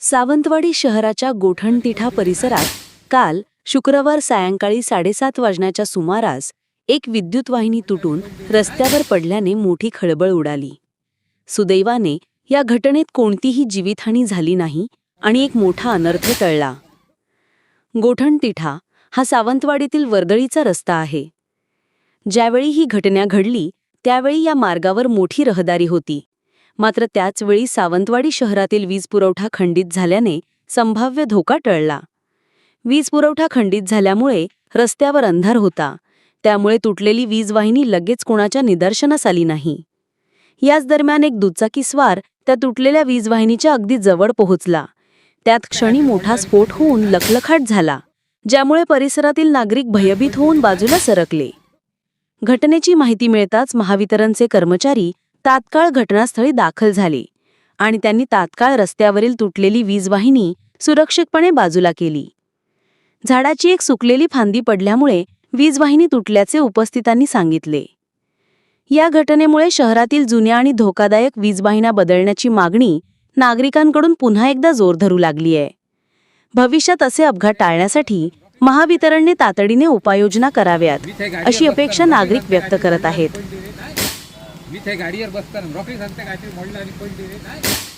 सावंतवाडी शहराच्या गोठणतिठा परिसरात काल शुक्रवार सायंकाळी साडेसात वाजण्याच्या सुमारास एक विद्युत वाहिनी तुटून रस्त्यावर पडल्याने मोठी खळबळ उडाली. सुदैवाने या घटनेत कोणतीही जीवितहानी झाली नाही आणि एक मोठा अनर्थ टळला. गोठणतिठा हा सावंतवाडीतील वर्दळीचा रस्ता आहे. ज्यावेळी ही घटना घडली त्यावेळी या मार्गावर मोठी रहदारी होती. मात्र त्याचवेळी सावंतवाडी शहरातील वीज पुरवठा खंडित झाल्याने संभाव्य धोका टळला. वीज पुरवठा खंडित झाल्यामुळे रस्त्यावर अंधार होता. त्यामुळे तुटलेली वीज वाहिनी लगेच कोणाच्या निदर्शनास आली नाही. याच दरम्यान एक दुचाकी स्वार त्या तुटलेल्या वीज वाहिनीच्या अगदी जवळ पोहोचला. त्यात क्षणी मोठा स्फोट होऊन लखलखाट झाला ज्यामुळे परिसरातील नागरिक भयभीत होऊन बाजूला सरकले. घटनेची माहिती मिळताच महावितरणचे कर्मचारी तात्काळ घटनास्थळी दाखल झाले आणि त्यांनी तात्काळ रस्त्यावरील तुटलेली वीज वाहिनी सुरक्षितपणे बाजूला केली. झाडाची एक सुकलेली फांदी पडल्यामुळे वीज वाहिनी तुटल्याचे उपस्थितांनी सांगितले. या घटनेमुळे शहरातील जुन्या आणि धोकादायक वीजवाहिन्या बदलण्याची मागणी नागरिकांकडून पुन्हा एकदा जोर धरू लागली आहे. भविष्यात असे अपघात टाळण्यासाठी महावितरणने तातडीने उपाययोजना कराव्यात अशी अपेक्षा नागरिक व्यक्त करत आहेत. मी ते गाडीवर बसताना रॉकेल सांगते काहीतरी मोडलं आणि पडली